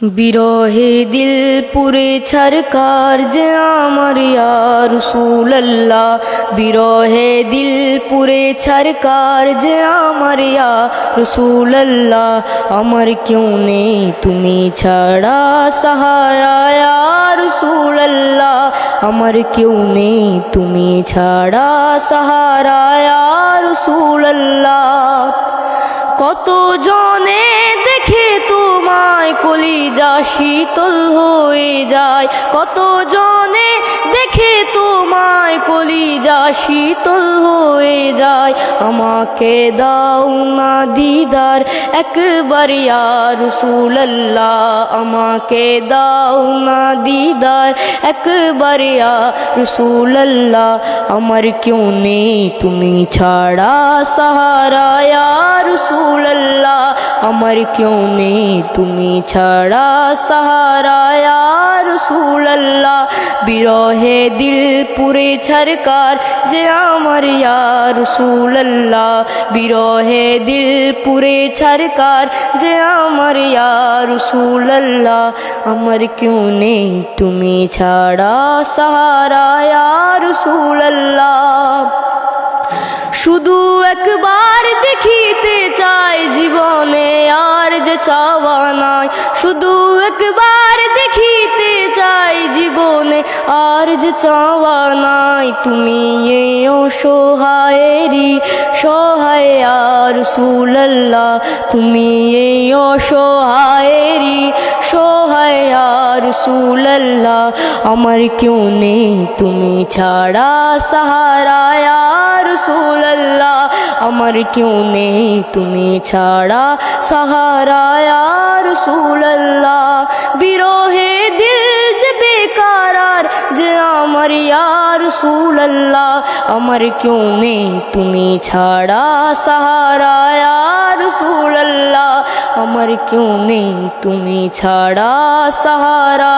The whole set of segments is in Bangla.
বিরহে দিল পুরে ছরকার যে আমার ইয়ার রসুল্লাহ বিরহে দিল পুরে ছরকার যে আমার ইয়া রসুল্লাহ আমার কেউ নেই, তুমি ছাড়া সাহারা রসুল্লাহ আমার কেউ নেই, তুমি ছাড়া সাহারা রসুল্লাহ কত জনে তোমায় কলিজা শীতল হয়ে যায়। কত জনে দেখে তোমায়? কলিজা শীতল হয়ে যায়, আমাকে দাও না দিদার, একবার রসুল্লাহ আমাকে দাও না দিদার, একবার রসুল্লাহ আমার কেউ নেই, তুমি ছাড়া সাহারা রসুল্লাহ আমার কেউ নেই, তুমি ছাড়া সাহারা রসুল্লাহ বিরহে দিল পুরে ছরকার যে আমার রসুল্লাহ বিরহে দিল পুরে ছরকার যে আমার রসুল্লাহ আমার কেউ নেই, তুমি ছাড়া সাহারা রসুল্লাহ শুধু একবার দেখিতে চাই জীবনে আর যে চাওয়া নাই, শুধু একবার যে চাওয়া নাই, তুমি এই অসহায়েরই সহায়। আর সুল্লাহ তুমি এই অসহায়েরই সহায়। আর সুল্লাহ আমার কেউ নেই, তুমি ছাড়া সাহারা রসুল্লাহ আমার কেউ নেই, তুমি ছাড়া সাহারা রসুল্লাহ বিরহে দিল ইয়ার রসুল্লাহ আমার কেউ নেই, তুমি ছাড়া সাহারা। রসুল্লাহ আমার কেউ নেই, তুমি ছাড়া সাহারা।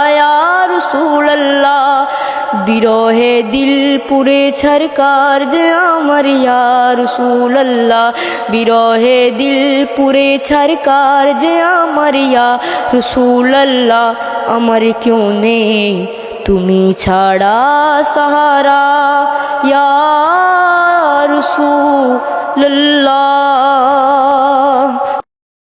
রসুল্লাহ বিরহে দিল পুরে ছরকার যে আমার। ইয়ার রসুল্লাহ বিরহে দিল পুরে ছরকার যে আমার। ইয়া রসুল্লাহ আমার কেউ নেই তুমি ছাড়া সাহারা ইয়া রসুল্লাহ